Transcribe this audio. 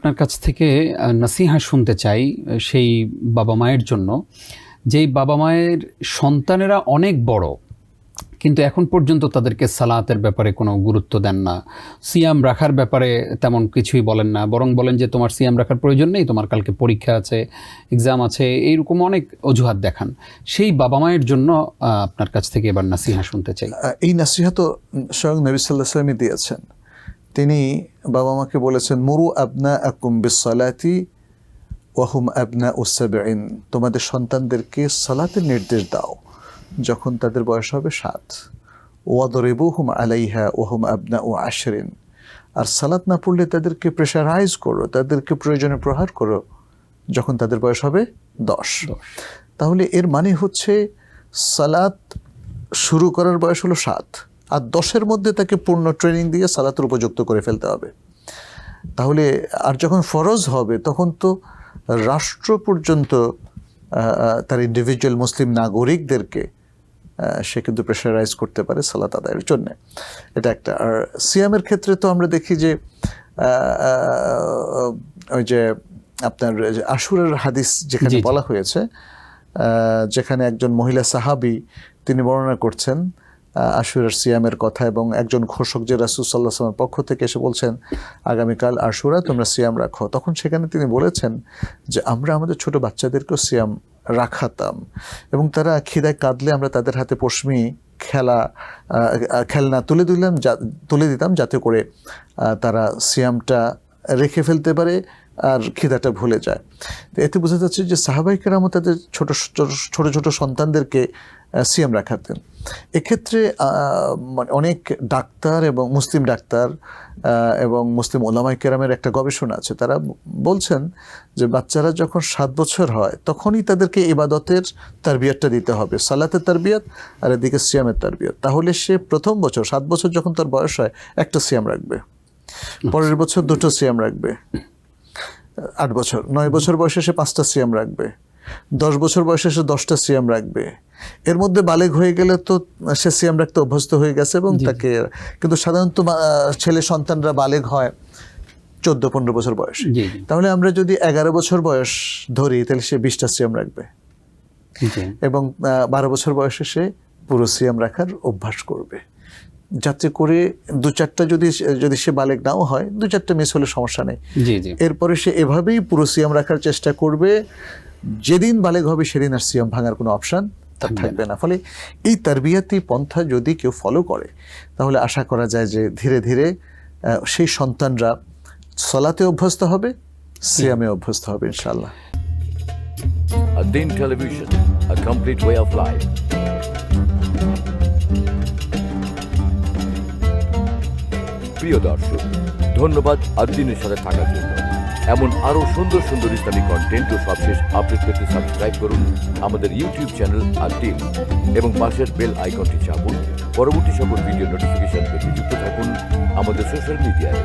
আপনার কাছ থেকে নাসিহা শুনতে চাই সেই বাবা মায়ের জন্য। যেই বাবা মায়ের সন্তানেরা অনেক বড়, কিন্তু এখন পর্যন্ত তাদেরকে সালাতের ব্যাপারে কোনো গুরুত্ব দেন না। সিয়াম রাখার ব্যাপারে তেমন কিছুই বলেন না, বরং বলেন যে, তোমার সিয়াম রাখার প্রয়োজন নেই, তোমার কালকে পরীক্ষা আছে এক্সাম আছে, এইরকম অনেক অজুহাত দেখান। সেই বাবা মায়ের জন্য আপনার কাছ থেকে এবার নাসিহা শুনতে চাই। এই নাসিহা তো স্বয়ং নবী সাল্লাহ সাল্লামই দিয়েছেন। তিনি বাবা মাকে বলেছেন মুরু আবনা আকুম বিসালাতি ওয়াহুম আবনা উসাবেইন তোমাদের সন্তানদেরকে সালাতের নির্দেশ দাও। যখন তাদের বয়স হবে সাত। ওয়াদরিবু হুম আলাইহা ওহুম আবনা ও আশরিন। আর সালাত না পড়লে তাদেরকে প্রেশারাইজ করো তাদেরকে প্রয়োজনে প্রহার করো। যখন তাদের বয়স হবে দশ। তাহলে এর মানে হচ্ছে সালাত শুরু করার বয়স হলো সাত। আর দশের মধ্যে তাকে পূর্ণ ট্রেনিং দিয়ে সালাতের উপযুক্ত করে ফেলতে হবে। তাহলে আর যখন ফরজ হবে তখন তো রাষ্ট্র পর্যন্ত তার ইন্ডিভিজুয়াল মুসলিম নাগরিকদেরকে সে কিন্তু প্রেশারাইজ করতে পারে সালাত আদায়ের জন্য। এটা একটা। আর সিয়ামের ক্ষেত্রে তো আমরা দেখি যে ওই যে আপনার আশুরের হাদিস যেখানে। বলা হয়েছে যেখানে একজন মহিলা সাহাবি তিনি বর্ণনা করছেন আশুরার সিয়ামের কথা এবং একজন ঘোষক যে রাসুল সাল্লাহ পক্ষ থেকে এসে বলছেন, আগামীকাল আশুরা, তোমরা সিয়াম রাখো। তখন সেখানে তিনি বলেছেন যে, আমরা আমাদের ছোট বাচ্চাদেরকেও সিয়াম রাখাতাম এবং তারা খিদায় কাঁদলে আমরা তাদের হাতে পশমি, খেলা খেলনা তুলে দিলাম তুলে দিতাম যাতে করে তারা সিয়ামটা রেখে ফেলতে পারে আর খিদাটা ভুলে যায়। তো এতে বোঝা যাচ্ছে যে সাহাবাই কেরামও তাদের ছোটো ছোটো ছোটো সন্তানদেরকে সিয়াম রাখাতেন। এক্ষেত্রে মানে অনেক ডাক্তার এবং মুসলিম ডাক্তার এবং মুসলিম ওলামাই কেরামের একটা গবেষণা আছে। তারা বলছেন যে বাচ্চারা যখন সাত বছর হয়, তখনই তাদেরকে ইবাদতের তারবিয়াতটা দিতে হবে। সালাতের তারবিয়াত আর এদিকে সিয়ামের তারবিয়াত। তাহলে সে প্রথম বছর, সাত বছর যখন তার বয়স হয়, একটা সিয়াম রাখবে। পরের বছর দুটো সিয়াম রাখবে। আট বছর, নয় বছর বয়সে সে পাঁচটা সিয়াম রাখবে। দশ বছর বয়সে সে দশটা সিয়াম রাখবে। এর মধ্যে বালেগ হয়ে গেলে তো সে সিয়াম রাখতে অভ্যস্ত হয়ে গেছে এবং তাকে কিন্তু সাধারণত ছেলে সন্তানরা বালেগ হয় চোদ্দ পনেরো বছর বয়সে। তাহলে আমরা যদি এগারো বছর বয়স ধরি তাহলে সে বিশটা সিয়াম রাখবে। এবং বারো বছর বয়সে সে পুরো সিয়াম রাখার অভ্যাস করবে। যাতে করে দু চারটা যদি যদি সে বালেক নাও হয় দু চারটা মিস হলে সমস্যা নেই। এরপরে সে এভাবেই পুরো সিয়াম রাখার চেষ্টা করবে। যেদিন বালেগ হবে সেদিন আর সিয়াম ভাঙার কোনো অপশান তার থাকবে না। ফলে এই তারবিয়াতি পন্থা যদি কেউ ফলো করে তাহলে আশা করা যায় যে ধীরে ধীরে সেই সন্তানরা সলাতে অভ্যস্ত হবে সিয়ামে অভ্যস্ত হবে ইনশাল্লাহ complete way of life. প্রিয় দর্শক ধন্যবাদ আদিনের সাথে থাকার জন্য। এমন আরও সুন্দর সুন্দর ইসলামিক কন্টেন্ট ও সবশেষ আপডেট পেতে সাবস্ক্রাইব করুন আমাদের ইউটিউব চ্যানেল আর টিম এবং পাশের বেল আইকনটি চাপুন। পরবর্তী সকল ভিডিও নোটিফিকেশন পেতে যুক্ত থাকুন আমাদের সোশ্যাল মিডিয়ায়